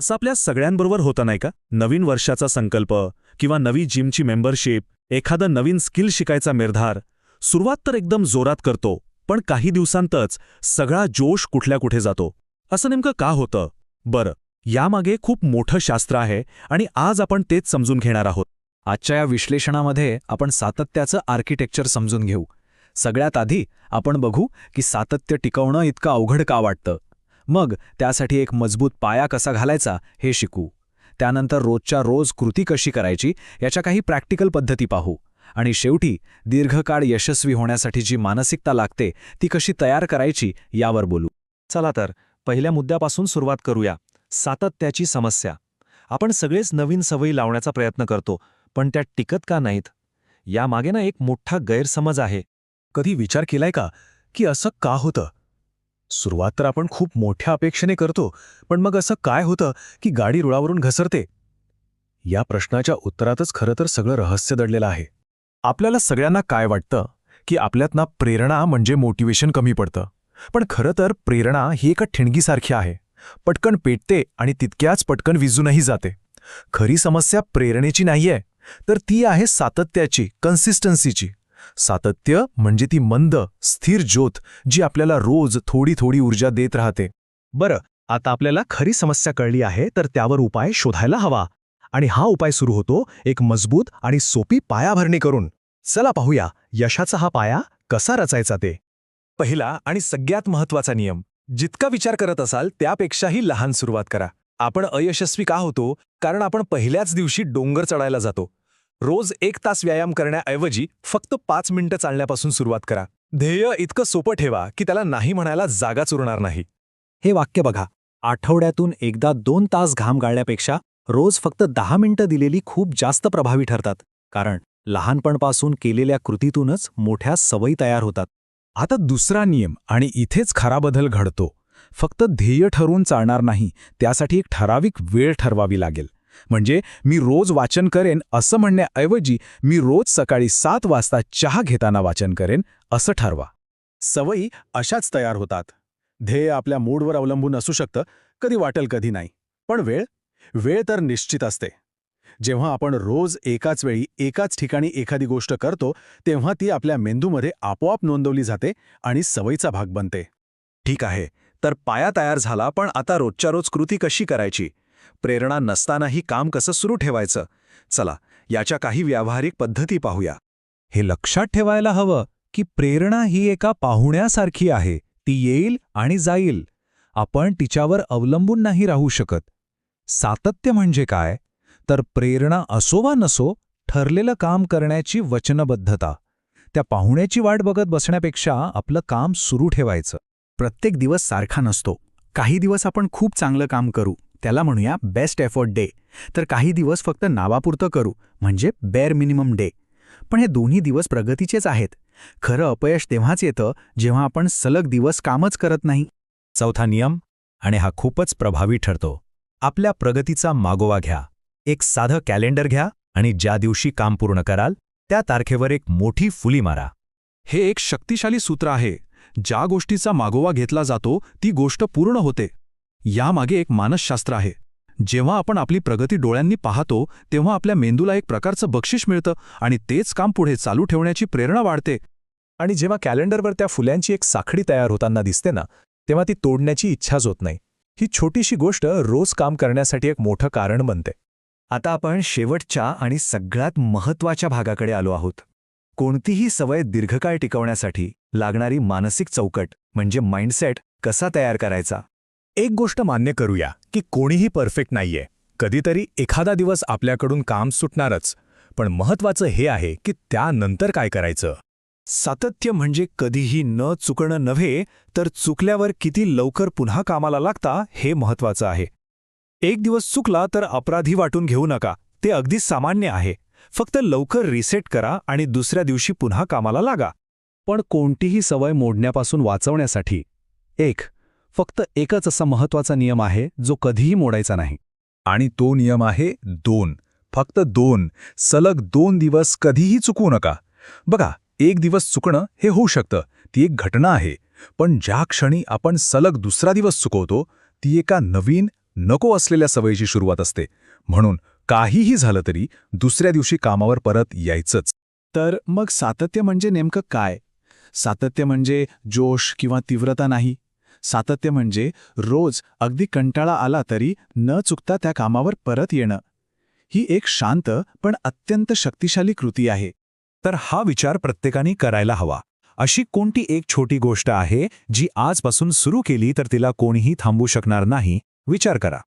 असं आपल्या सगळ्यांबरोबर होतं नाही का? नवीन वर्षाचा संकल्प किंवा नवी जिमची मेंबरशिप एखादं नवीन स्किल शिकायचा निर्धार सुरुवात तर एकदम जोरात करतो पण काही दिवसांतच सगळा जोश कुठल्या कुठे जातो? असं नेमकं का होतं? बरं यामागे खूप मोठं शास्त्र आहे आणि आज आपण तेच समजून घेणार आहोत. आजच्या या विश्लेषणामध्ये आपण सातत्याचं आर्किटेक्चर समजून घेऊ. सगळ्यात आधी आपण बघू की सातत्य टिकवणं इतकं अवघड का वाटतं. मग त्यासाठी एक मजबूत पाया कसा घालायचा हे शिकू. त्यानंतर रोजच्या रोज कृती कशी करायची याच्या काही प्रॅक्टिकल पद्धती पाहू. आणि शेवटी दीर्घकाळ यशस्वी होण्यासाठी जी मानसिकता लागते ती कशी तयार करायची यावर बोलू. चला तर पहिल्या मुद्द्यापासून सुरुवात करूया. सातत्याची समस्या. आपण सगळेच नवीन सवयी लावण्याचा प्रयत्न करतो पण त्या टिकत का नाहीत? यामागे ना एक मोठा गैरसमज आहे. कधी विचार केलाय का की असं का होतं? सुरुवात तर आपण खूप मोठ्या अपेक्षेने करतो पण मग असं काय होतं की गाडी रुळावरून घसरते? या प्रश्नाच्या उत्तरातच खरं तर सगळं रहस्य दडलेलं आहे. आपल्याला सगळ्यांना काय वाटतं की आपल्यातना प्रेरणा म्हणजे मोटिवेशन कमी पडतं. पण खरं तर प्रेरणा ही एका ठिणगीसारखी आहे. पटकन पेटते आणि तितक्याच पटकन विजूनही जाते. खरी समस्या प्रेरणेची नाहीये तर ती आहे सातत्याची कन्सिस्टन्सीची सातत्य म्हणजे ती मंद स्थिर ज्योत जी आपल्याला रोज थोडी थोडी ऊर्जा देत राहते. बरं आता आपल्याला खरी समस्या कळली आहे तर त्यावर उपाय शोधायला हवा. आणि हा उपाय सुरू होतो एक मजबूत आणि सोपी पायाभरणी करून. चला पाहूया यशाचा हा पाया कसा रचायचा ते. पहिला आणि सगळ्यात महत्त्वाचा नियम जितका विचार करत असाल त्यापेक्षाही लहान सुरुवात करा. आपण अयशस्वी का होतो? कारण आपण पहिल्याच दिवशी डोंगर चढायला जातो. रोज एक तास व्यायाम करण्याऐवजी फक्त पाच मिनिटं चालण्यापासून सुरुवात करा. ध्येय इतकं सोपं ठेवा की त्याला नाही म्हणायला जागाच उरणार नाही. हे वाक्य बघा. आठवड्यातून एकदा दोन तास घाम गाळण्यापेक्षा रोज फक्त दहा मिनिटं दिलेली खूप जास्त प्रभावी ठरतात. कारण लहानपणपासून केलेल्या कृतीतूनच मोठ्या सवयी तयार होतात. आता दुसरा नियम आणि इथेच खरा बदल घडतो. फक्त ध्येय ठरवून चालणार नाही त्यासाठी एक ठराविक वेळ ठरवावी लागेल. म्हणजे मी रोज वाचन करेन असं म्हणण्याऐवजी मी रोज सकाळी सात वाजता चहा घेताना वाचन करेन असं ठरवा. सवयी अशाच तयार होतात. ध्येय आपल्या मूडवर अवलंबून असू शकतं कधी वाटेल कधी नाही. पण वेळ वेळ तर निश्चित असते. जेव्हा आपण रोज एकाच वेळी एकाच ठिकाणी एखादी गोष्ट करतो तेव्हा ती आपल्या मेंदूमध्ये आपोआप नोंदवली जाते आणि सवयीचा भाग बनते. ठीक आहे तर पाया तयार झाला पण आता रोजच्या रोज कृती कशी करायची? प्रेरणा नसतानाही काम कसं सुरू ठेवायचं? चला याच्या काही व्यावहारिक पद्धती पाहूया. हे लक्षात ठेवायला हवं की प्रेरणा ही एका पाहुण्यासारखी आहे. ती येईल आणि जाईल. आपण तिच्यावर अवलंबून नाही राहू शकत. सातत्य म्हणजे काय? तर प्रेरणा असो वा नसो ठरलेलं काम करण्याची वचनबद्धता. त्या पाहुण्याची वाट बघत बसण्यापेक्षा आपलं काम सुरू ठेवायचं. प्रत्येक दिवस सारखा नसतो. काही दिवस आपण खूप चांगलं काम करू. त्याला म्हणूया बेस्ट एफर्ट डे तर काही दिवस फक्त नावापुरतं करू म्हणजे बेअर मिनिमम डे पण हे दोन्ही दिवस प्रगतीचेच आहेत. खरं अपयश तेव्हाच येतं जेव्हा आपण सलग दिवस कामच करत नाही. चौथा नियम आणि हा खूपच प्रभावी ठरतो. आपल्या प्रगतीचा मागोवा घ्या. एक साधं कॅलेंडर घ्या आणि ज्या दिवशी काम पूर्ण कराल त्या तारखेवर एक मोठी फुली मारा. हे एक शक्तिशाली सूत्र आहे. ज्या गोष्टीचा मागोवा घेतला जातो ती गोष्ट पूर्ण होते. यामागे एक मानसशास्त्र आहे. जेव्हा आपण आपली प्रगती डोळ्यांनी पाहतो तेव्हा आपल्या मेंदूला एक प्रकारचं बक्षीस मिळतं आणि तेच काम पुढे चालू ठेवण्याची प्रेरणा वाढते. आणि जेव्हा कॅलेंडरवर त्या फुल्यांची एक साखळी तयार होताना दिसते ना तेव्हा ती तोडण्याची इच्छाच होत नाही. ही छोटीशी गोष्ट रोज काम करण्यासाठी एक मोठं कारण बनते. आता आपण शेवटच्या आणि सगळ्यात महत्त्वाच्या भागाकडे आलो आहोत. कोणतीही सवय दीर्घकाळ टिकवण्यासाठी लागणारी मानसिक चौकट म्हणजे माइंडसेट कसा तयार करायचा? एक गोष्ट मान्य करूया की कोणीही परफेक्ट नाहीये. कधीतरी एखादा दिवस आपल्याकडून काम सुटणारच. पण महत्वाचं हे आहे की त्यानंतर काय करायचं? सातत्य म्हणजे कधीही न चुकणं नव्हे तर चुकल्यावर किती लवकर पुन्हा कामाला लागता हे महत्वाचं आहे. एक दिवस चुकला तर अपराधी वाटून घेऊ नका. ते अगदी सामान्य आहे. फक्त लवकर रिसेट करा आणि दुसऱ्या दिवशी पुन्हा कामाला लागा. पण कोणतीही सवय मोडण्यापासून वाचवण्यासाठी. एक फक्त एकच असा महत्त्वाचा नियम आहे जो कधीही मोडायचा नाही. आणि तो नियम आहे दोन. फक्त दोन. सलग दोन दिवस कधीही चुकवू नका. बघा एक दिवस चुकणं हे होऊ शकतं. ती एक घटना आहे. पण ज्या क्षणी आपण सलग दुसरा दिवस चुकवतो ती एका नवीन नको असलेल्या सवयीची सुरुवात असते. म्हणून काहीही झालं तरी दुसऱ्या दिवशी कामावर परत यायचंच. तर मग सातत्य म्हणजे नेमकं काय? सातत्य म्हणजे जोश किंवा तीव्रता नाही? सातत्य म्हणजे रोज अगदी कंटाळा आला तरी न चुकता त्या कामावर परत येणं. ही एक शांत पण अत्यंत शक्तिशाली कृती आहे. तर हा विचार प्रत्येकाने करायला हवा. अशी कोणती एक छोटी गोष्ट आहे जी आजपासून सुरू केली तर तिला कोणीही थांबू शकणार नाही? विचार करा.